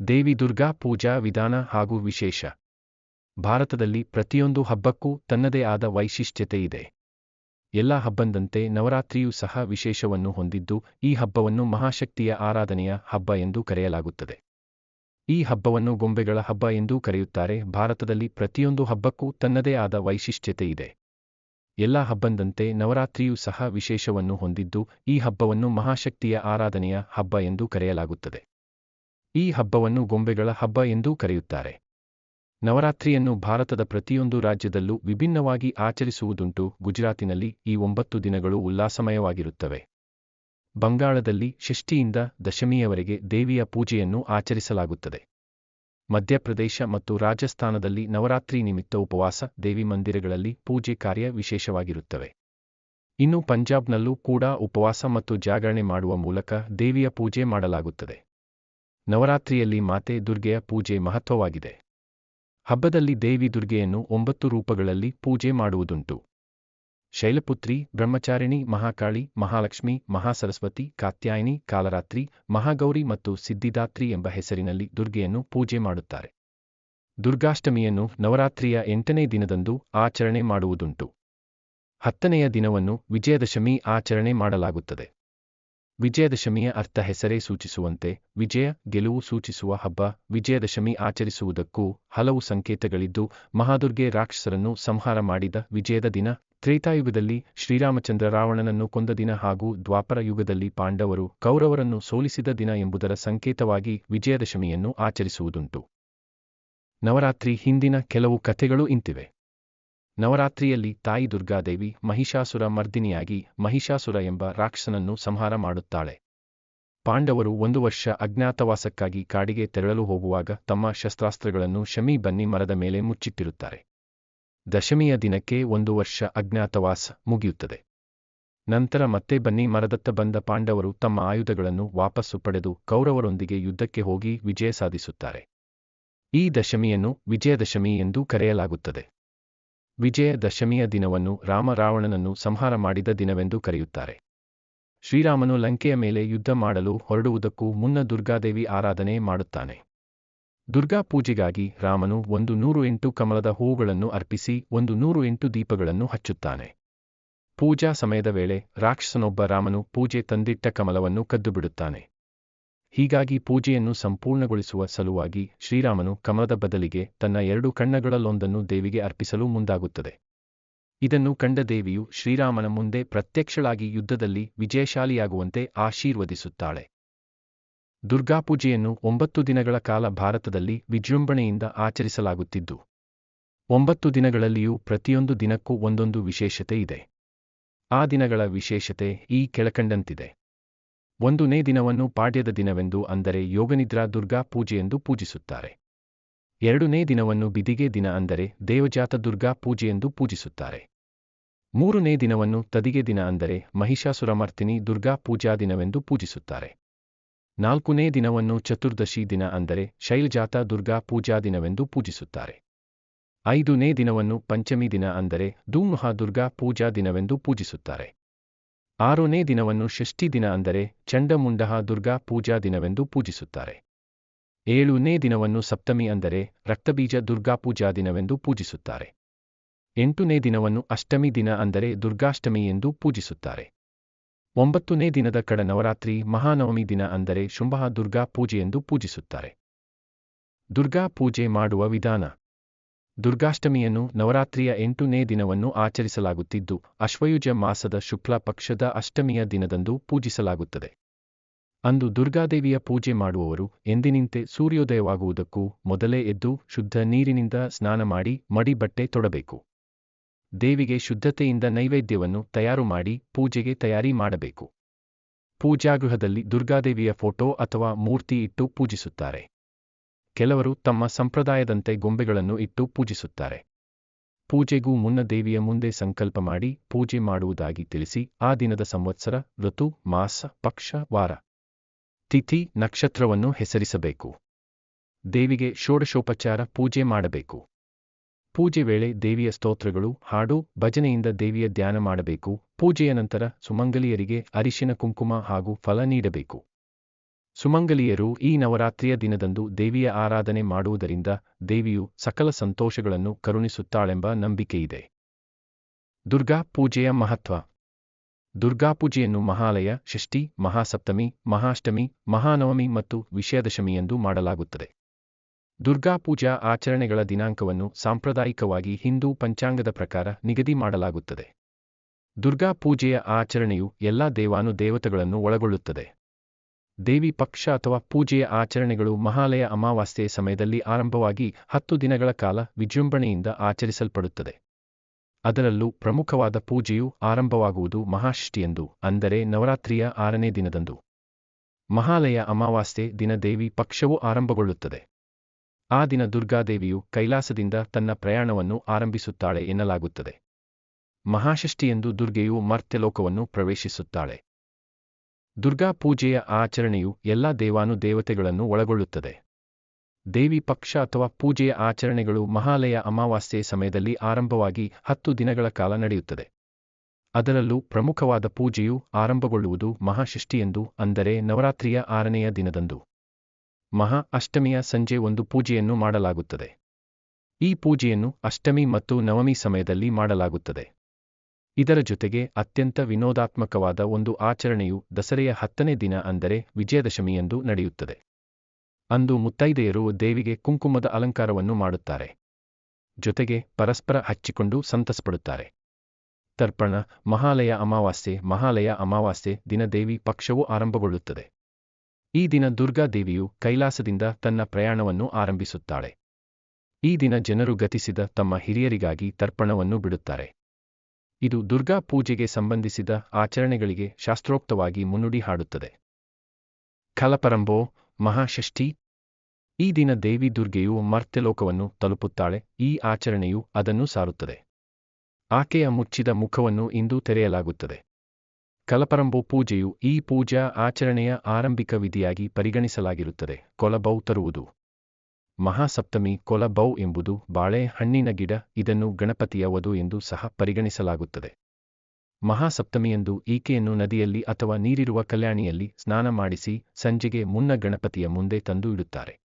ದೇವಿ ದುರ್ಗಾ ಪೂಜಾ ವಿಧಾನ ಹಾಗೂ ವಿಶೇಷ. ಭಾರತದಲ್ಲಿ ಪ್ರತಿಯೊಂದು ಹಬ್ಬಕ್ಕೂ ತನ್ನದೇ ಆದ ವೈಶಿಷ್ಟ್ಯತೆ ಇದೆ. ಎಲ್ಲ ಹಬ್ಬಂದಂತೆ ನವರಾತ್ರಿಯೂ ಸಹ ವಿಶೇಷವನ್ನು ಹೊಂದಿದ್ದು, ಈ ಹಬ್ಬವನ್ನು ಮಹಾಶಕ್ತಿಯ ಆರಾಧನೆಯ ಹಬ್ಬ ಎಂದು ಕರೆಯಲಾಗುತ್ತದೆ. ಈ ಹಬ್ಬವನ್ನು ಗೊಂಬೆಗಳ ಹಬ್ಬ ಎಂದೂ ಕರೆಯುತ್ತಾರೆ. ಭಾರತದಲ್ಲಿ ಪ್ರತಿಯೊಂದು ಹಬ್ಬಕ್ಕೂ ತನ್ನದೇ ಆದ ವೈಶಿಷ್ಟ್ಯತೆ ಇದೆ. ಎಲ್ಲ ಹಬ್ಬಂದಂತೆ ನವರಾತ್ರಿಯೂ ಸಹ ವಿಶೇಷವನ್ನು ಹೊಂದಿದ್ದು, ಈ ಹಬ್ಬವನ್ನು ಮಹಾಶಕ್ತಿಯ ಆರಾಧನೆಯ ಹಬ್ಬ ಎಂದು ಕರೆಯಲಾಗುತ್ತದೆ. ಈ ಹಬ್ಬವನ್ನು ಗೊಂಬೆಗಳ ಹಬ್ಬ ಎಂದೂ ಕರೆಯುತ್ತಾರೆ. ನವರಾತ್ರಿಯನ್ನು ಭಾರತದ ಪ್ರತಿಯೊಂದು ರಾಜ್ಯದಲ್ಲೂ ವಿಭಿನ್ನವಾಗಿ ಆಚರಿಸುವುದುಂಟು ಗುಜರಾತಿನಲ್ಲಿ ಈ ಒಂಬತ್ತು ದಿನಗಳು ಉಲ್ಲಾಸಮಯವಾಗಿರುತ್ತವೆ. ಬಂಗಾಳದಲ್ಲಿ ಷಷ್ಠಿಯಿಂದ ದಶಮಿಯವರೆಗೆ ದೇವಿಯ ಪೂಜೆಯನ್ನು ಆಚರಿಸಲಾಗುತ್ತದೆ. ಮಧ್ಯಪ್ರದೇಶ ಮತ್ತು ರಾಜಸ್ಥಾನದಲ್ಲಿ ನವರಾತ್ರಿ ನಿಮಿತ್ತ ಉಪವಾಸ, ದೇವಿ ಮಂದಿರಗಳಲ್ಲಿ ಪೂಜೆ ಕಾರ್ಯ ವಿಶೇಷವಾಗಿರುತ್ತವೆ. ಇನ್ನು ಪಂಜಾಬ್ನಲ್ಲೂ ಕೂಡ ಉಪವಾಸ ಮತ್ತು ಜಾಗರಣೆ ಮಾಡುವ ಮೂಲಕ ದೇವಿಯ ಪೂಜೆ ಮಾಡಲಾಗುತ್ತದೆ. ನವರಾತ್ರಿಯಲ್ಲಿ ಮಾತೆ ದುರ್ಗೆಯ ಪೂಜೆ ಮಹತ್ವವಾಗಿದೆ. ಹಬ್ಬದಲ್ಲಿ ದೇವಿ ದುರ್ಗೆಯನ್ನು ಒಂಬತ್ತು ರೂಪಗಳಲ್ಲಿ ಪೂಜೆ ಮಾಡುವುದುಂಟು. ಶೈಲಪುತ್ರಿ, ಬ್ರಹ್ಮಚಾರಿಣಿ, ಮಹಾಕಾಳಿ, ಮಹಾಲಕ್ಷ್ಮಿ, ಮಹಾಸರಸ್ವತಿ, ಕಾತ್ಯಾಯಿನಿ, ಕಾಲರಾತ್ರಿ, ಮಹಾಗೌರಿ ಮತ್ತು ಸಿದ್ಧಿದಾತ್ರಿ ಎಂಬ ಹೆಸರಿನಲ್ಲಿ ದುರ್ಗೆಯನ್ನು ಪೂಜೆ ಮಾಡುತ್ತಾರೆ. ದುರ್ಗಾಷ್ಟಮಿಯನ್ನು ನವರಾತ್ರಿಯ ಎಂಟನೇ ದಿನದಂದು ಆಚರಣೆ ಮಾಡುವುದುಂಟು. ಹತ್ತನೆಯ ದಿನವನ್ನು ವಿಜಯದಶಮಿ ಆಚರಣೆ ಮಾಡಲಾಗುತ್ತದೆ. ವಿಜಯದಶಮಿಯ ಅರ್ಥ ಹೆಸರೇ ಸೂಚಿಸುವಂತೆ, ವಿಜಯ ಗೆಲುವು ಸೂಚಿಸುವ ಹಬ್ಬ, ವಿಜಯದಶಮಿ ಆಚರಿಸುವುದಕ್ಕೂ ಹಲವು ಸಂಕೇತಗಳಿದ್ದು, ಮಹಾದುರ್ಗೆ ರಾಕ್ಷಸರನ್ನು ಸಂಹಾರ ಮಾಡಿದ ವಿಜಯದ ದಿನ, ತ್ರೇತಾಯುಗದಲ್ಲಿ ಶ್ರೀರಾಮಚಂದ್ರ ರಾವಣನನ್ನು ಕೊಂದ ದಿನ ಹಾಗೂ ದ್ವಾಪರ ಯುಗದಲ್ಲಿ ಪಾಂಡವರು ಕೌರವರನ್ನು ಸೋಲಿಸಿದ ದಿನ ಎಂಬುದರ ಸಂಕೇತವಾಗಿ ವಿಜಯದಶಮಿಯನ್ನು ಆಚರಿಸುವುದುಂಟು. ನವರಾತ್ರಿ ಹಿಂದಿನ ಕೆಲವು ಕಥೆಗಳು ಇಂತಿವೆ. ನವರಾತ್ರಿಯಲ್ಲಿ ತಾಯಿ ದುರ್ಗಾದೇವಿ ಮಹಿಷಾಸುರ ಮರ್ದಿನಿಯಾಗಿ ಮಹಿಷಾಸುರ ಎಂಬ ರಾಕ್ಷಸನನ್ನು ಸಂಹಾರ ಮಾಡುತ್ತಾಳೆ. ಪಾಂಡವರು ಒಂದು ವರ್ಷ ಅಜ್ಞಾತವಾಸಕ್ಕಾಗಿ ಕಾಡಿಗೆ ತೆರಳಲು ಹೋಗುವಾಗ ತಮ್ಮ ಶಸ್ತ್ರಾಸ್ತ್ರಗಳನ್ನು ಶಮಿ ಬನ್ನಿ ಮರದ ಮೇಲೆ ಮುಚ್ಚಿಟ್ಟಿರುತ್ತಾರೆ. ದಶಮಿಯ ದಿನಕ್ಕೆ ಒಂದು ವರ್ಷ ಅಜ್ಞಾತವಾಸ ಮುಗಿಯುತ್ತದೆ. ನಂತರ ಮತ್ತೆ ಬನ್ನಿ ಮರದತ್ತ ಬಂದ ಪಾಂಡವರು ತಮ್ಮ ಆಯುಧಗಳನ್ನು ವಾಪಸ್ಸು ಪಡೆದು ಕೌರವರೊಂದಿಗೆ ಯುದ್ಧಕ್ಕೆ ಹೋಗಿ ವಿಜಯ ಸಾಧಿಸುತ್ತಾರೆ. ಈ ದಶಮಿಯನ್ನು ವಿಜಯದಶಮಿ ಎಂದು ಕರೆಯಲಾಗುತ್ತದೆ. ವಿಜಯ ದಶಮಿಯ ದಿನವನ್ನು ರಾಮ ರಾವಣನನ್ನು ಸಂಹಾರ ಮಾಡಿದ ದಿನವೆಂದು ಕರೆಯುತ್ತಾರೆ. ಶ್ರೀರಾಮನು ಲಂಕೆಯ ಮೇಲೆ ಯುದ್ಧ ಮಾಡಲು ಹೊರಡುವುದಕ್ಕೂ ಮುನ್ನ ದುರ್ಗಾದೇವಿ ಆರಾಧನೆ ಮಾಡುತ್ತಾನೆ. ದುರ್ಗಾ ಪೂಜೆಗಾಗಿ ರಾಮನು ಒಂದು ನೂರು ಎಂಟು ಕಮಲದ ಹೂವುಗಳನ್ನು ಅರ್ಪಿಸಿ ಒಂದು ನೂರು ಎಂಟು ದೀಪಗಳನ್ನು ಹಚ್ಚುತ್ತಾನೆ. ಪೂಜಾ ಸಮಯದ ವೇಳೆ ರಾಕ್ಷಸನೊಬ್ಬ ರಾಮನು ಪೂಜೆ ತಂದಿಟ್ಟ ಕಮಲವನ್ನು ಕದ್ದುಬಿಡುತ್ತಾನೆ. ಹೀಗಾಗಿ ಪೂಜೆಯನ್ನು ಸಂಪೂರ್ಣಗೊಳಿಸುವ ಸಲುವಾಗಿ ಶ್ರೀರಾಮನು ಕಮಲದ ಬದಲಿಗೆ ತನ್ನ ಎರಡು ಕಣ್ಣಗಳಲ್ಲೊಂದನ್ನು ದೇವಿಗೆ ಅರ್ಪಿಸಲು ಮುಂದಾಗುತ್ತದೆ. ಇದನ್ನು ಕಂಡ ದೇವಿಯು ಶ್ರೀರಾಮನ ಮುಂದೆ ಪ್ರತ್ಯಕ್ಷಳಾಗಿ ಯುದ್ಧದಲ್ಲಿ ವಿಜಯಶಾಲಿಯಾಗುವಂತೆ ಆಶೀರ್ವದಿಸುತ್ತಾಳೆ. ದುರ್ಗಾಪೂಜೆಯನ್ನು ಒಂಬತ್ತು ದಿನಗಳ ಕಾಲ ಭಾರತದಲ್ಲಿ ವಿಜೃಂಭಣೆಯಿಂದ ಆಚರಿಸಲಾಗುತ್ತಿದ್ದು. ಒಂಬತ್ತು ದಿನಗಳಲ್ಲಿಯೂ ಪ್ರತಿಯೊಂದು ದಿನಕ್ಕೂ ಒಂದೊಂದು ವಿಶೇಷತೆ ಇದೆ. ಆ ದಿನಗಳ ವಿಶೇಷತೆ ಈ ಕೆಳಕಂಡಂತಿದೆ. ಒಂದನೇ ದಿನವನ್ನು ಪಾಡ್ಯದ ದಿನವೆಂದು ಅಂದರೆ ಯೋಗನಿದ್ರಾ ದುರ್ಗಾ ಪೂಜೆಯೆಂದು ಪೂಜಿಸುತ್ತಾರೆ. ಎರಡನೇ ದಿನವನ್ನು ಬಿದಿಗೆ ದಿನ ಅಂದರೆ ದೇವಜಾತ ದುರ್ಗಾ ಪೂಜೆಯೆಂದು ಪೂಜಿಸುತ್ತಾರೆ. ಮೂರನೇ ದಿನವನ್ನು ತದಿಗೆ ದಿನ ಅಂದರೆ ಮಹಿಷಾಸುರಮರ್ತಿನಿ ದುರ್ಗಾ ಪೂಜಾ ದಿನವೆಂದು ಪೂಜಿಸುತ್ತಾರೆ. ನಾಲ್ಕನೇ ದಿನವನ್ನು ಚತುರ್ದಶಿ ದಿನ ಅಂದರೆ ಶೈಲಜಾತ ದುರ್ಗಾ ಪೂಜಾ ದಿನವೆಂದು ಪೂಜಿಸುತ್ತಾರೆ. ಐದನೇ ದಿನವನ್ನು ಪಂಚಮಿ ದಿನ ಅಂದರೆ ಧೂಮುಹ ದುರ್ಗಾ ಪೂಜಾ ದಿನವೆಂದು ಪೂಜಿಸುತ್ತಾರೆ. ಆರನೇ ದಿನವನ್ನು ಷಷ್ಠಿ ದಿನ ಅಂದರೆ ಚಂಡಮುಂಡಹ ದುರ್ಗಾ ಪೂಜಾ ದಿನವೆಂದು ಪೂಜಿಸುತ್ತಾರೆ. ಏಳನೇ ದಿನವನ್ನು ಸಪ್ತಮಿ ಅಂದರೆ ರಕ್ತಬೀಜ ದುರ್ಗಾ ಪೂಜಾ ದಿನವೆಂದು ಪೂಜಿಸುತ್ತಾರೆ. ಎಂಟನೇ ದಿನವನ್ನು ಅಷ್ಟಮಿ ದಿನ ಅಂದರೆ ದುರ್ಗಾಷ್ಟಮಿ ಎಂದು ಪೂಜಿಸುತ್ತಾರೆ. ಒಂಬತ್ತನೇ ದಿನದ ಕಡ ನವರಾತ್ರಿ ಮಹಾನವಮಿ ದಿನ ಅಂದರೆ ಶುಂಭ ದುರ್ಗಾ ಪೂಜೆಯೆಂದು ಪೂಜಿಸುತ್ತಾರೆ. ದುರ್ಗಾ ಪೂಜೆ ಮಾಡುವ ವಿಧಾನ. ದುರ್ಗಾಷ್ಟಮಿಯನ್ನು ನವರಾತ್ರಿಯ ಎಂಟನೇ ದಿನವನ್ನು ಆಚರಿಸಲಾಗುತ್ತಿದ್ದು, ಅಶ್ವಯುಜ ಮಾಸದ ಶುಕ್ಲ ಪಕ್ಷದ ಅಷ್ಟಮಿಯ ದಿನದಂದು ಪೂಜಿಸಲಾಗುತ್ತದೆ. ಅಂದು ದುರ್ಗಾದೇವಿಯ ಪೂಜೆ ಮಾಡುವವರು ಎಂದಿನಿಂತೆ ಸೂರ್ಯೋದಯವಾಗುವುದಕ್ಕೂ ಮೊದಲೇ ಎದ್ದು ಶುದ್ಧ ನೀರಿನಿಂದ ಸ್ನಾನ ಮಾಡಿ ಮಡಿ ಬಟ್ಟೆ ತೊಡಬೇಕು. ದೇವಿಗೆ ಶುದ್ಧತೆಯಿಂದ ನೈವೇದ್ಯವನ್ನು ತಯಾರು ಮಾಡಿ ಪೂಜೆಗೆ ತಯಾರಿ ಮಾಡಬೇಕು. ಪೂಜಾಗೃಹದಲ್ಲಿ ದುರ್ಗಾದೇವಿಯ ಫೋಟೋ ಅಥವಾ ಮೂರ್ತಿ ಇಟ್ಟು ಪೂಜಿಸುತ್ತಾರೆ. ಕೆಲವರು ತಮ್ಮ ಸಂಪ್ರದಾಯದಂತೆ ಗೊಂಬೆಗಳನ್ನು ಇಟ್ಟು ಪೂಜಿಸುತ್ತಾರೆ. ಪೂಜೆಗೂ ಮುನ್ನ ದೇವಿಯ ಮುಂದೆ ಸಂಕಲ್ಪ ಮಾಡಿ ಪೂಜೆ ಮಾಡುವುದಾಗಿ ತಿಳಿಸಿ ಆ ದಿನದ ಸಂವತ್ಸರ, ಋತು, ಮಾಸ, ಪಕ್ಷ, ವಾರ. ತಿಥಿ, ನಕ್ಷತ್ರವನ್ನು ಹೆಸರಿಸಬೇಕು. ದೇವಿಗೆ ಷೋಡಶೋಪಚಾರ ಪೂಜೆ ಮಾಡಬೇಕು. ಪೂಜೆ ವೇಳೆ ದೇವಿಯ ಸ್ತೋತ್ರಗಳು, ಹಾಡು, ಭಜನೆಯಿಂದ ದೇವಿಯ ಧ್ಯಾನ ಮಾಡಬೇಕು. ಪೂಜೆಯ ನಂತರ ಸುಮಂಗಲಿಯರಿಗೆ ಅರಿಶಿನ ಕುಂಕುಮ ಹಾಗೂ ಫಲ ನೀಡಬೇಕು. ಸುಮಂಗಲಿಯರು ಈ ನವರಾತ್ರಿಯ ದಿನದಂದು ದೇವಿಯ ಆರಾಧನೆ ಮಾಡುವುದರಿಂದ ದೇವಿಯು ಸಕಲ ಸಂತೋಷಗಳನ್ನು ಕರುಣಿಸುತ್ತಾಳೆಂಬ ನಂಬಿಕೆಯಿದೆ. ದುರ್ಗಾ ಪೂಜೆಯ ಮಹತ್ವ. ದುರ್ಗಾಪೂಜೆಯನ್ನು ಮಹಾಲಯ, ಷಷ್ಠಿ, ಮಹಾಸಪ್ತಮಿ, ಮಹಾಷ್ಟಮಿ, ಮಹಾನವಮಿ ಮತ್ತು ವಿಷಯದಶಮಿ ಎಂದು ಮಾಡಲಾಗುತ್ತದೆ ದುರ್ಗಾಪೂಜಾ ಆಚರಣೆಗಳ ದಿನಾಂಕವನ್ನು ಸಾಂಪ್ರದಾಯಿಕವಾಗಿ ಹಿಂದೂ ಪಂಚಾಂಗದ ಪ್ರಕಾರ ನಿಗದಿ ಮಾಡಲಾಗುತ್ತದೆ. ದುರ್ಗಾಪೂಜೆಯ ಆಚರಣೆಯು ಎಲ್ಲಾ ದೇವಾನುದೇವತೆಗಳನ್ನು ಒಳಗೊಳ್ಳುತ್ತದೆ. ದೇವಿ ಪಕ್ಷ ಅಥವಾ ಪೂಜೆಯ ಆಚರಣೆಗಳು ಮಹಾಲಯ ಅಮಾವಾಸ್ಯೆಯ ಸಮಯದಲ್ಲಿ ಆರಂಭವಾಗಿ ಹತ್ತು ದಿನಗಳ ಕಾಲ ವಿಜೃಂಭಣೆಯಿಂದ ಆಚರಿಸಲ್ಪಡುತ್ತದೆ. ಅದರಲ್ಲೂ ಪ್ರಮುಖವಾದ ಪೂಜೆಯು ಆರಂಭವಾಗುವುದು ಮಹಾಷಷ್ಠಿಯಂದು, ಅಂದರೆ ನವರಾತ್ರಿಯ ಆರನೇ ದಿನದಂದು. ಮಹಾಲಯ ಅಮಾವಾಸ್ಯೆ ದಿನ ದೇವಿ ಪಕ್ಷವು ಆರಂಭಗೊಳ್ಳುತ್ತದೆ. ಆ ದಿನ ದುರ್ಗಾದೇವಿಯು ಕೈಲಾಸದಿಂದ ತನ್ನ ಪ್ರಯಾಣವನ್ನು ಆರಂಭಿಸುತ್ತಾಳೆ ಎನ್ನಲಾಗುತ್ತದೆ. ಮಹಾಷಷ್ಠಿಯಂದು ದುರ್ಗೆಯು ಮರ್ತ್ಯಲೋಕವನ್ನು ಪ್ರವೇಶಿಸುತ್ತಾಳೆ. ದುರ್ಗಾ ಪೂಜೆಯ ಆಚರಣೆಯು ಎಲ್ಲಾ ದೇವಾನುದೇವತೆಗಳನ್ನು ಒಳಗೊಳ್ಳುತ್ತದೆ. ದೇವಿ ಪಕ್ಷ ಅಥವಾ ಪೂಜೆಯ ಆಚರಣೆಗಳು ಮಹಾಲಯ ಅಮಾವಾಸ್ಯೆಯ ಸಮಯದಲ್ಲಿ ಆರಂಭವಾಗಿ ಹತ್ತು ದಿನಗಳ ಕಾಲ ನಡೆಯುತ್ತದೆ. ಅದರಲ್ಲೂ ಪ್ರಮುಖವಾದ ಪೂಜೆಯು ಆರಂಭಗೊಳ್ಳುವುದು ಮಹಾಷಷ್ಠಿಯಂದು, ಅಂದರೆ ನವರಾತ್ರಿಯ ಆರನೆಯ ದಿನದಂದು. ಮಹಾ ಅಷ್ಟಮಿಯ ಸಂಜೆ ಒಂದು ಪೂಜೆಯನ್ನು ಮಾಡಲಾಗುತ್ತದೆ. ಈ ಪೂಜೆಯನ್ನು ಅಷ್ಟಮಿ ಮತ್ತು ನವಮಿ ಸಮಯದಲ್ಲಿ ಮಾಡಲಾಗುತ್ತದೆ. ಇದರ ಜೊತೆಗೆ ಅತ್ಯಂತ ವಿನೋದಾತ್ಮಕವಾದ ಒಂದು ಆಚರಣೆಯು ದಸರೆಯ ಹತ್ತನೇ ದಿನ ಅಂದರೆ ವಿಜಯದಶಮಿಯಂದು ನಡೆಯುತ್ತದೆ. ಅಂದು ಮುತ್ತೈದೆಯರು ದೇವಿಗೆ ಕುಂಕುಮದ ಅಲಂಕಾರವನ್ನು ಮಾಡುತ್ತಾರೆ. ಜೊತೆಗೆ ಪರಸ್ಪರ ಹಚ್ಚಿಕೊಂಡು ಸಂತಸಪಡುತ್ತಾರೆ. ತರ್ಪಣ, ಮಹಾಲಯ ಅಮಾವಾಸ್ಯೆ ಮಹಾಲಯ ಅಮಾವಾಸ್ಯೆ ದಿನ ದೇವಿ ಪಕ್ಷವು ಆರಂಭಗೊಳ್ಳುತ್ತದೆ. ಈ ದಿನ ದುರ್ಗಾ ದೇವಿಯು ಕೈಲಾಸದಿಂದ ತನ್ನ ಪ್ರಯಾಣವನ್ನು ಆರಂಭಿಸುತ್ತಾಳೆ. ಈ ದಿನ ಜನರು ಗತಿಸಿದ ತಮ್ಮ ಹಿರಿಯರಿಗಾಗಿ ತರ್ಪಣವನ್ನು ಬಿಡುತ್ತಾರೆ. ಇದು ದುರ್ಗಾ ಪೂಜೆಗೆ ಸಂಬಂಧಿಸಿದ ಆಚರಣೆಗಳಿಗೆ ಶಾಸ್ತ್ರೋಕ್ತವಾಗಿ ಮುನ್ನುಡಿ ಹಾಡುತ್ತದೆ. ಖಲಪರಂಬೋ ಮಹಾಷಷ್ಠಿ. ಈ ದಿನ ದೇವಿ ದುರ್ಗೆಯು ಮರ್ತ್ಯಲೋಕವನ್ನು ತಲುಪುತ್ತಾಳೆ. ಈ ಆಚರಣೆಯು ಅದನ್ನು ಸಾರುತ್ತದೆ. ಆಕೆಯ ಮುಚ್ಚಿದ ಮುಖವನ್ನು ಇಂದು ತೆರೆಯಲಾಗುತ್ತದೆ. ಕಲಪರಂಬು ಪೂಜೆಯು ಈ ಪೂಜಾ ಆಚರಣೆಯ ಆರಂಭಿಕ ವಿಧಿಯಾಗಿ ಪರಿಗಣಿಸಲಾಗಿರುತ್ತದೆ. ಕೊಲಬೌ ತರುವುದು ಮಹಾಸಪ್ತಮಿ ಕೊಲಬೌ ಎಂಬುದು ಬಾಳೆ ಹಣ್ಣಿನ ಗಿಡ, ಇದನ್ನು ಗಣಪತಿಯ ವಧು ಎಂದು ಸಹ ಪರಿಗಣಿಸಲಾಗುತ್ತದೆ. ಮಹಾಸಪ್ತಮಿಯಂದು ಈಕೆಯನ್ನು ನದಿಯಲ್ಲಿ ಅಥವಾ ನೀರಿರುವ ಕಲ್ಯಾಣಿಯಲ್ಲಿ ಸ್ನಾನ ಮಾಡಿಸಿ, ಸಂಜೆಗೆ ಮುನ್ನ ಗಣಪತಿಯ ಮುಂದೆ ತಂದು ಇಡುತ್ತಾರೆ.